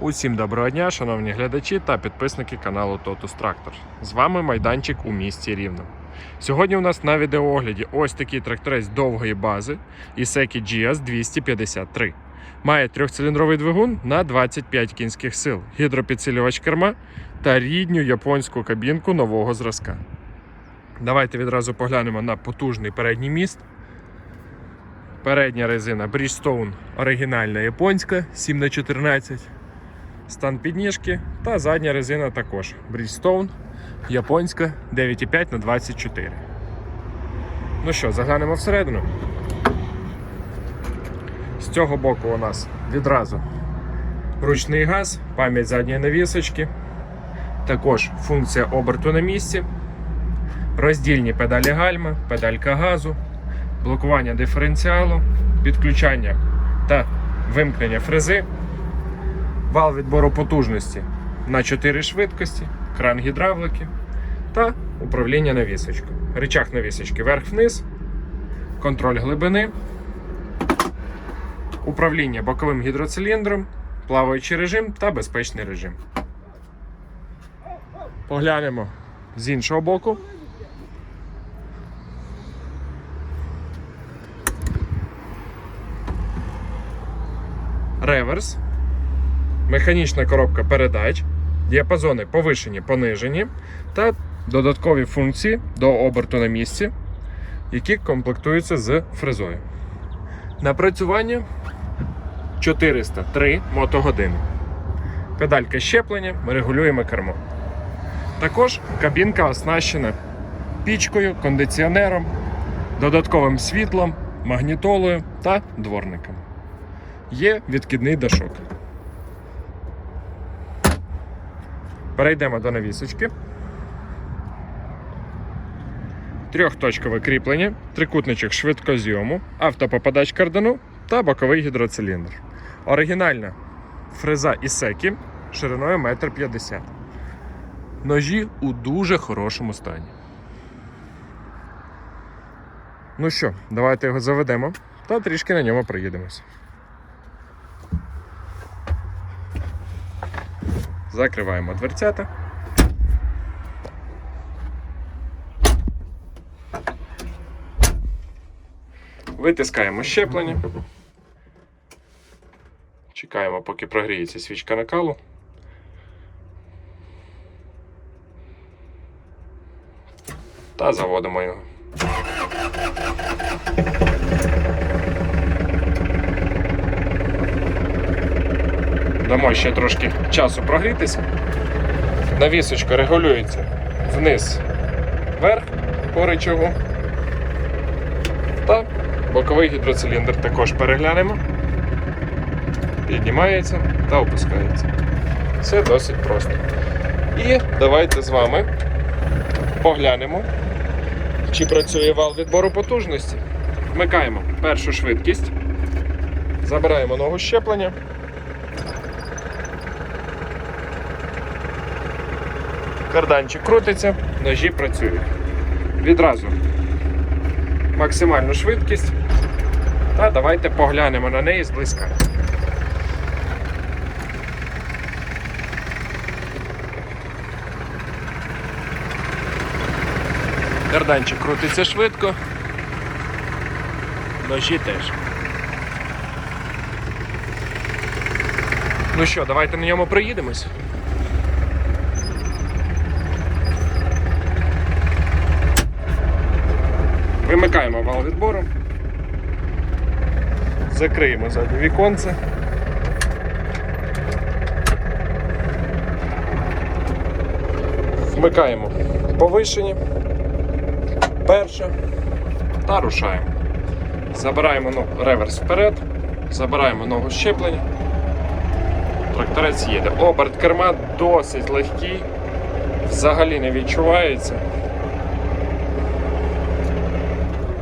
Усім доброго дня, шановні глядачі та підписники каналу Totus Tractor. З вами майданчик у місті Рівно. Сьогодні у нас на відеоогляді ось такий тракторець довгої бази Iseki GS 253. Має трьохциліндровий двигун на 25 кінських сил, гідропідсилювач керма та рідню японську кабінку нового зразка. Давайте відразу поглянемо на потужний передній міст. Передня резина Bridgestone оригінальна японська 7х14 стан підніжки та задня резина також Bridgestone японська 9,5 на 24. Ну що, заглянемо всередину. З цього боку у нас відразу ручний газ, пам'ять задньої навісочки, також функція оберту на місці, роздільні педалі гальма, педалька газу, блокування диференціалу, підключання та вимкнення фрези, вал відбору потужності на 4 швидкості, кран гідравлики та управління навісочкою. Рычаг навісочки вверх-вниз, контроль глибини, управління боковим гідроциліндром, плаваючий режим та безпечний режим. Поглянемо з іншого боку. Реверс, механічна коробка передач, діапазони повишені, понижені та додаткові функції до оберту на місці, які комплектуються з фрезою. Напрацювання 403 мотогодини. Педалька щеплення, ми регулюємо кермо. Також кабінка оснащена пічкою, кондиціонером, додатковим світлом, магнітолою та дворником. Є відкидний дашок. Перейдемо до навісочки. Трьохточкове кріплення, трикутничок швидкозйому, автопопадач кардану та боковий гідроциліндр. Оригінальна фреза Ісекі шириною 1,50 м. Ножі у дуже хорошому стані. Ну що, давайте його заведемо та трішки на ньому проїдемось. Закриваємо дверцята. Витискаємо щеплення. Чекаємо, поки прогріється свічка накалу. Та заводимо його. Дамо ще трошки часу прогрітися. Навісочка регулюється вниз, вверх по рычагу. Та боковий гідроциліндр також переглянемо. Піднімається та опускається. Все досить просто. І давайте з вами поглянемо, чи працює вал відбору потужності. Вмикаємо першу швидкість, забираємо ногу щеплення. Карданчик крутиться, ножі працюють. Відразу максимальну швидкість. Та давайте поглянемо на неї зблизька. Карданчик крутиться швидко. Ножі теж. Ну що, давайте на ньому проїдемось. Вимикаємо вал відбору. Закриємо заднє віконце. Вмикаємо повишені. Перше. Та рушаємо. Забираємо ногу реверс вперед, забираємо ногу щеплення. Тракторець їде. Оберт керма досить легкий, взагалі не відчувається.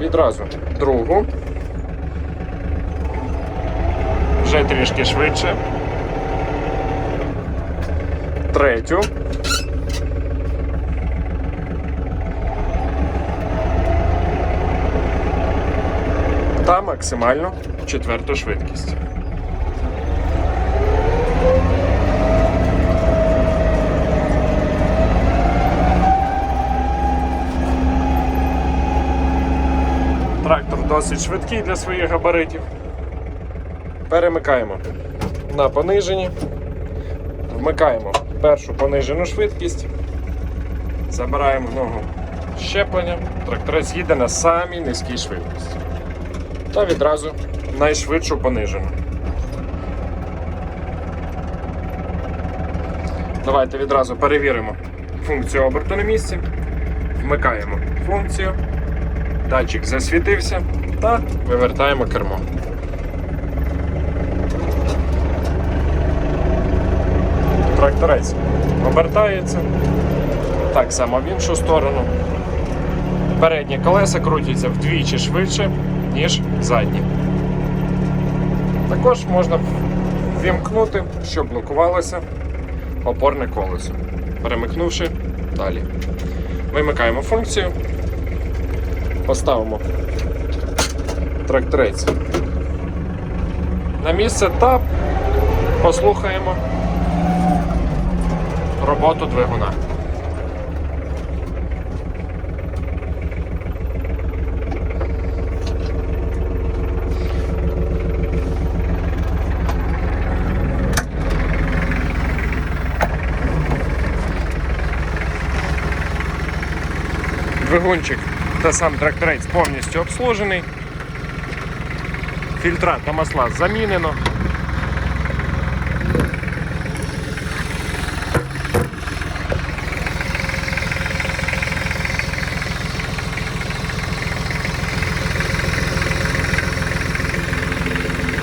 Відразу другу. Вже трішки швидше. Третю. Та максимально четверту швидкість. Досить швидкий для своїх габаритів. Перемикаємо на понижені. Вмикаємо першу понижену швидкість. Забираємо ногу щеплення. Тракторець їде на самій низькій швидкості. Та відразу найшвидшу понижену. Давайте відразу перевіримо функцію оберту на місці. Вмикаємо функцію. Датчик засвітився та вивертаємо кермо. Тракторець обертається. Так само в іншу сторону. Передні колеса крутяться вдвічі швидше, ніж задні. Також можна вімкнути, щоб блокувалося опорне колесо, перемикнувши далі. Вимикаємо функцію, поставимо тракторець на місце та послухаємо роботу двигуна. Двигунчик та сам тракторець повністю обслужений. Фільтра та масла замінено.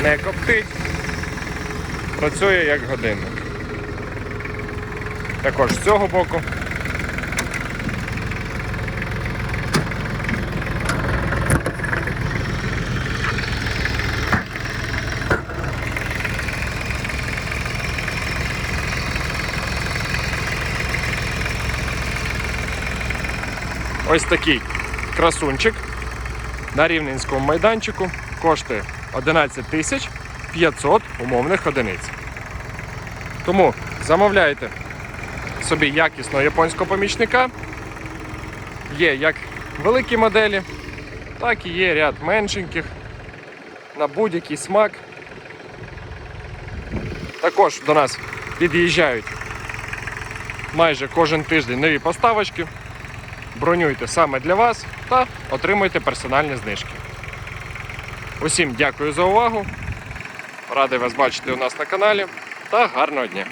Не коптить. Працює як годинник. Також з цього боку. Ось такий красунчик на рівненському майданчику коштує 11 тисяч 500 умовних одиниць. Тому замовляйте собі якісного японського помічника. Є як великі моделі, так і є ряд меншеньких на будь-який смак. Також до нас під'їжджають майже кожен тиждень нові поставочки. Бронюйте саме для вас та отримуйте персональні знижки. Усім дякую за увагу. Радий вас бачити у нас на каналі та гарного дня!